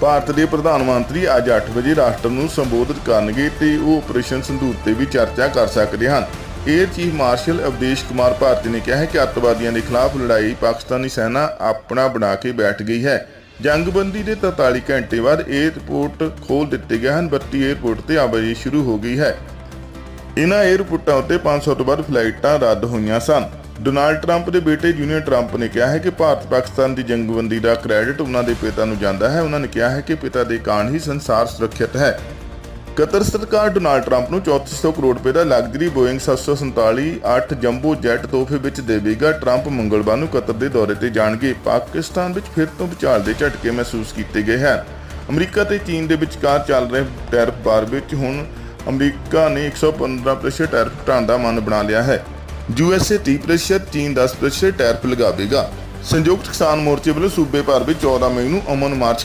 ਭਾਰਤ ਦੇ ਪ੍ਰਧਾਨ ਮੰਤਰੀ ਅੱਜ 8 ਵਜੇ ਰਾਸ਼ਟਰ ਨੂੰ ਸੰਬੋਧਿਤ ਕਰਨਗੇ ਤੇ ਉਹ ਆਪਰੇਸ਼ਨ ਸੰਧੂਰ ਤੇ ਵੀ ਚਰਚਾ ਕਰ ਸਕਦੇ ਹਨ। Air chief marshal Awadhesh Kumar Bharti ਨੇ ਕਿਹਾ ਹੈ ਕਿ ਅੱਤਵਾਦੀਆਂ ਦੇ ਖਿਲਾਫ ਲੜਾਈ ਪਾਕਿਸਤਾਨੀ ਸੈਨਾ ਆਪਣਾ ਬਣਾ ਕੇ ਬੈਠ ਗਈ ਹੈ। ਜੰਗਬੰਦੀ ਦੇ 43 ਘੰਟੇ ਬਾਅਦ 에ਅਰਪੋਰਟ ਖੋਲ ਦਿੱਤੇ ਗਏ ਹਨ ਬੱਤੀ 에ਅਰਪੋਰਟ ਤੇ ਆਵਾਜਾਈ ਸ਼ੁਰੂ ਹੋ ਗਈ ਹੈ। ਇਨ੍ਹਾਂ 에ਅਰਪੋਰਟਾਂ ਉੱਤੇ 500 ਤੋਂ ਵੱਧ ਫਲਾਈਟਾਂ ਰੱਦ ਹੋਈਆਂ ਸਨ। ਡੋਨਾਲਡ ਟਰੰਪ ਦੇ ਬੇਟੇ ਜੂਨੀਅਰ ਟਰੰਪ ਨੇ ਕਿਹਾ ਹੈ ਕਿ ਭਾਰਤ ਪਾਕਿਸਤਾਨ ਦੀ ਜੰਗਬੰਦੀ ਦਾ ਕ੍ਰੈਡਿਟ ਉਹਨਾਂ ਦੇ ਪਿਤਾ ਨੂੰ ਜਾਂਦਾ ਹੈ। ਉਹਨਾਂ ਨੇ ਕਿਹਾ ਹੈ ਕਿ ਪਿਤਾ ਦੇ ਕਾਰਨ ਹੀ ਸੰਸਾਰ ਸੁਰੱਖਿਅਤ ਹੈ। ਕਤਰ ਸਰਕਾਰ ਡੋਨਾਲਡ ਟਰੰਪ ਨੂੰ 3400 ਕਰੋੜ ਰੁਪਏ ਦਾ ਲਗਜ਼ਰੀ ਬੋਇੰਗ 747 8 ਜੰਬੋ ਜੈਟ ਤੋਹਫੇ ਵਿੱਚ ਦੇਵੇਗਾ। ਟਰੰਪ ਮੰਗਲਵਾਰ ਨੂੰ ਕਤਰ ਦੇ ਦੌਰੇ ਤੇ ਜਾਣਗੇ। ਪਾਕਿਸਤਾਨ ਵਿੱਚ ਫਿਰ ਤੋਂ ਵਿਚਾਲ ਦੇ ਝਟਕੇ ਮਹਿਸੂਸ ਕੀਤੇ ਗਏ ਹਨ। ਅਮਰੀਕਾ ਤੇ ਚੀਨ ਦੇ ਵਿਚਕਾਰ ਚੱਲ ਰਹੇ ਟੈਰਿਫ ਬਾਰ ਵਿੱਚ ਹੁਣ ਅਮਰੀਕਾ ਨੇ 115% ਟੈਰਿਫ ਘਟਾਉਣ ਦਾ ਮਨ ਬਣਾ ਲਿਆ ਹੈ। ਯੂਐਸਏ 30% ਚੀਨ 10% ਟੈਰਿਫ ਲਗਾਵੇਗਾ। ਸੰਯੁਕਤ ਕਿਸਾਨ ਮੋਰਚੇ ਵੱਲੋਂ ਸੂਬੇ ਭਰ ਵਿੱਚ 14 ਮਈ ਨੂੰ ਅਮਨ ਮਾਰਚ